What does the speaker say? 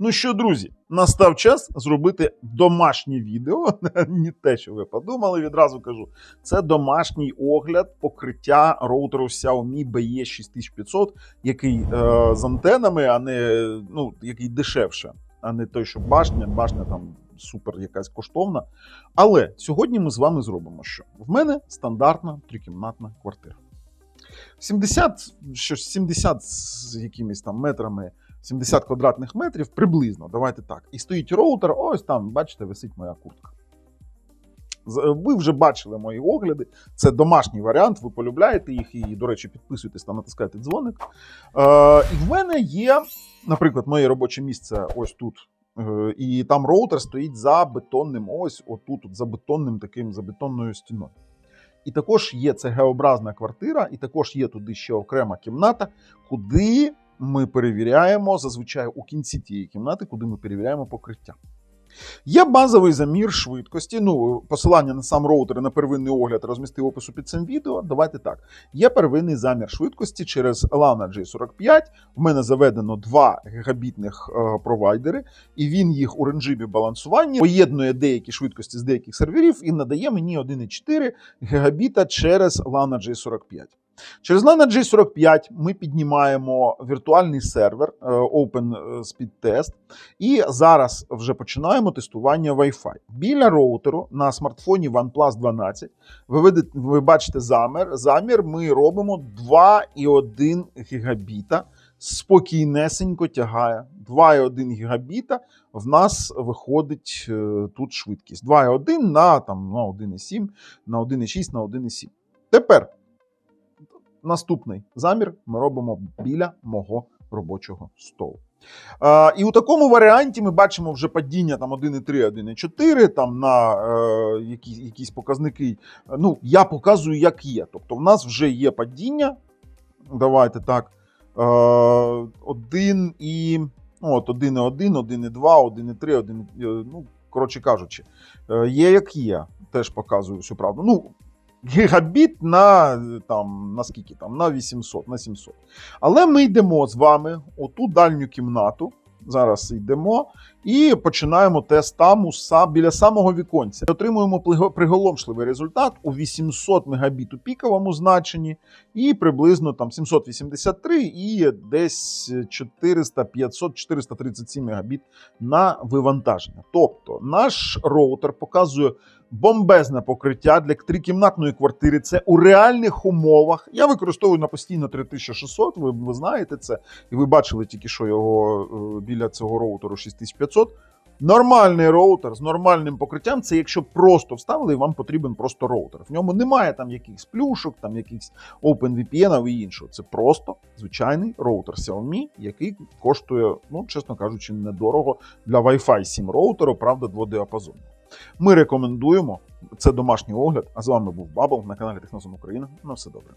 Ну що, друзі, настав час зробити домашнє відео. Не те, що ви подумали, відразу кажу. Це домашній огляд покриття роутеру Xiaomi BE6500, який е, з антенами, а не ну, який дешевше, а не той, що башня. Башня там супер якась коштовна. Але сьогодні ми з вами зробимо що? В мене стандартна трикімнатна квартира. 70, що 70 з якимись там метрами 70 квадратних метрів приблизно, давайте так. І стоїть роутер, ось там, бачите, висить моя куртка. Ви вже бачили мої огляди. Це домашній варіант, ви полюбляєте їх і, до речі, підписуйтесь та натискайте дзвоник. Е, і в мене є, наприклад, моє робоче місце ось тут. Е, і там роутер стоїть за бетонним, ось отут, от, за бетонним таким, за бетонною стіною. І також є це Г-образна квартира, і також є туди ще окрема кімната, куди ми перевіряємо зазвичай у кінці тієї кімнати, куди ми перевіряємо покриття. Є базовий замір швидкості. Ну, посилання на сам роутер на первинний огляд розмістив опису під цим відео. Давайте так. Є первинний замір швидкості через LAN G45. В мене заведено два гігабітних е, провайдери, і він їх у режимі балансування поєднує деякі швидкості з деяких серверів і надає мені 1,4 гігабіта через LAN G45. Через LAN G45 ми піднімаємо віртуальний сервер е, Open Speed Test, і зараз вже починаємо тестування Wi-Fi. Біля роутеру на смартфоні OnePlus 12 ви, видите, ви бачите замір. Замір ми робимо 2,1 гігабіта. Спокійнесенько тягає. 2,1 гігабіта в нас виходить е, тут швидкість. 2,1 на, там, на 1,7, на 1,6, на 1,7. Тепер наступний замір ми робимо біля мого робочого столу. Е, і у такому варіанті ми бачимо вже падіння там 1,3, 1,4, там на е, які, якісь показники. Ну, я показую, як є. Тобто, в нас вже є падіння. Давайте так. Е, 1 і. ну, От 1,1, 1,2, 1,3, 1, е, ну, коротше кажучи, е, є як є. Теж показую всю правду. Ну, гігабіт на там на скільки там на 800, на 700. Але ми йдемо з вами у ту дальню кімнату. Зараз йдемо і починаємо тест там у са- біля самого віконця. Отримуємо приголомшливий результат у 800 мегабіт у піковому значенні, і приблизно там 783 і десь 400, 500, 437 мегабіт на вивантаження. Тобто наш роутер показує бомбезне покриття для трикімнатної квартири. Це у реальних умовах. Я використовую на постійно 3600, ви, ви знаєте це, і ви бачили тільки що його е, біля цього роутеру 6500. Нормальний роутер з нормальним покриттям це якщо просто вставили і вам потрібен просто роутер. В ньому немає там якихось плюшок, там якихось OpenVPN і іншого. Це просто звичайний роутер Xiaomi, який коштує, ну чесно кажучи, недорого для Wi-Fi 7 роутеру, правда, дводіапазонного. Ми рекомендуємо. Це домашній огляд. А з вами був Бабл на каналі Технозон Україна. На все добре.